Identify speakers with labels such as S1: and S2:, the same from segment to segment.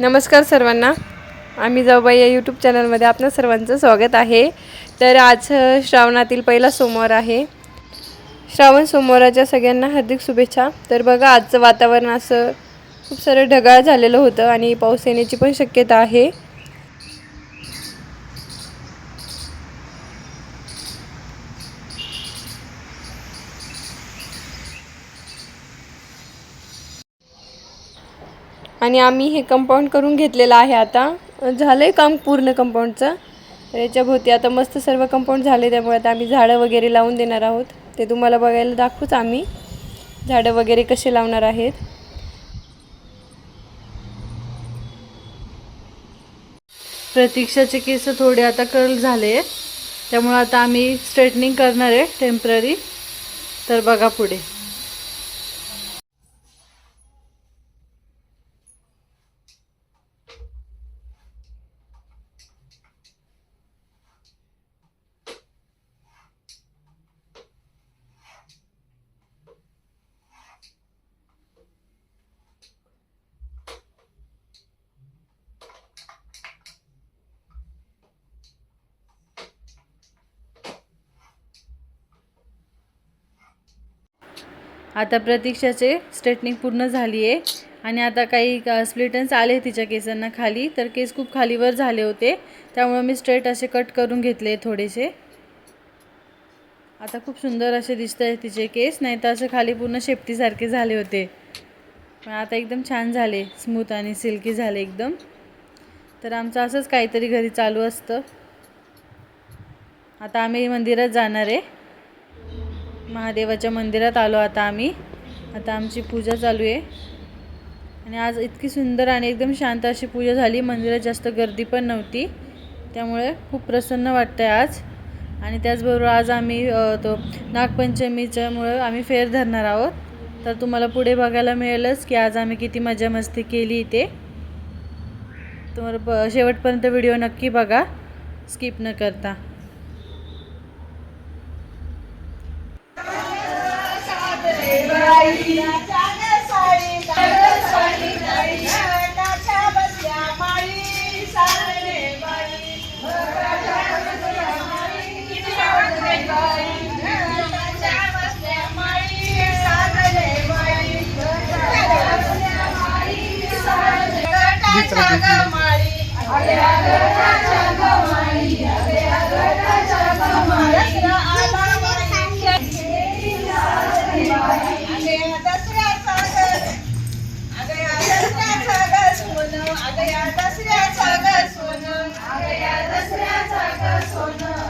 S1: नमस्कार सर्वांना. आम्ही जाऊबाई या यूट्यूब चॅनलमध्ये आपल्या सर्वांचं स्वागत आहे. तर आज श्रावणातील पहिला सोमवार आहे. श्रावण सोमवाराच्या सगळ्यांना हार्दिक शुभेच्छा. तर बघा आजचं वातावरण असं खूप सारं ढगाळ झालेलं होतं आणि पाऊस येण्याची पण शक्यता आहे. आणि आम्ही हे कंपाऊंड करून घेतलेलं आहे आता. झालं आहे काम पूर्ण कंपाऊंडचं याच्याभोवती आता मस्त सर्व कंपाऊंड झाले त्यामुळे आता आम्ही झाडं वगैरे लावून देणार आहोत. ते तुम्हाला बघायला दाखवूच आम्ही. झाडं वगैरे कसे लावणार आहेत. प्रतीक्षाचे केस थोडे आता कर्ल झाले. आहेत त्यामुळं आता आम्ही स्ट्रेटनिंग करणार आहे टेंपररी तर बघा पुढे. आता प्रतीक्षाचे स्ट्रेटनिंग पूर्ण झाली आहे आणि आता काही स्प्लिटन्स आले तिच्या केसांना खाली. तर केस खूप खालीवर झाले होते. त्यामुळे मी स्ट्रेट असे कट करून घेतले थोडेसे. आता खूप सुंदर असे दिसत आहे तिचे केस. नाही तर असे खाली पूर्ण शेपटीसारखे झाले होते. पण आता एकदम छान झाले. स्मूथ आणि सिल्की झाले एकदम. तर आमचं असंच काहीतरी घरी चालू असतं. आता आम्ही मंदिरात जाणार आहे. महादेवाच्या मंदिरात आलो आता आम्ही. आता आमची पूजा चालू आहे. आणि आज इतकी सुंदर आणि एकदम शांत अशी पूजा झाली. मंदिरात जास्त गर्दी पण नव्हती. त्यामुळे खूप प्रसन्न वाटतं आहे आज. आणि त्याचबरोबर आज आम्ही तो नागपंचमीच्यामुळं आम्ही फेर धरणार आहोत. तर तुम्हाला पुढे बघायला मिळेलच की आज आम्ही किती मजा मस्ती केली इथे. तुम्हाला शेवटपर्यंत व्हिडिओ नक्की बघा. स्किप न करता.
S2: Tadi. दसऱ्याचा
S3: ग सोनं. आगया दसऱ्याचा ग सोनं.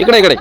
S4: इकडे इकडे.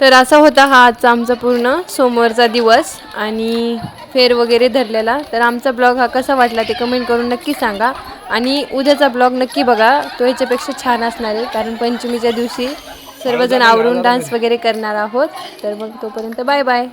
S5: तर असा होता हा आजचा आमचा पूर्ण सोमवारचा दिवस आणि फेर वगैरे धरलेला. तर आमचा ब्लॉग हा कसा वाटला ते कमेंट करून नक्की सांगा. आणि उद्याचा ब्लॉग नक्की बघा. तो ह्याच्यापेक्षा छान असणार आहे. कारण पंचमीच्या दिवशी सर्वजण आवरून डान्स वगैरे करणार आहोत. तर मग तोपर्यंत बाय बाय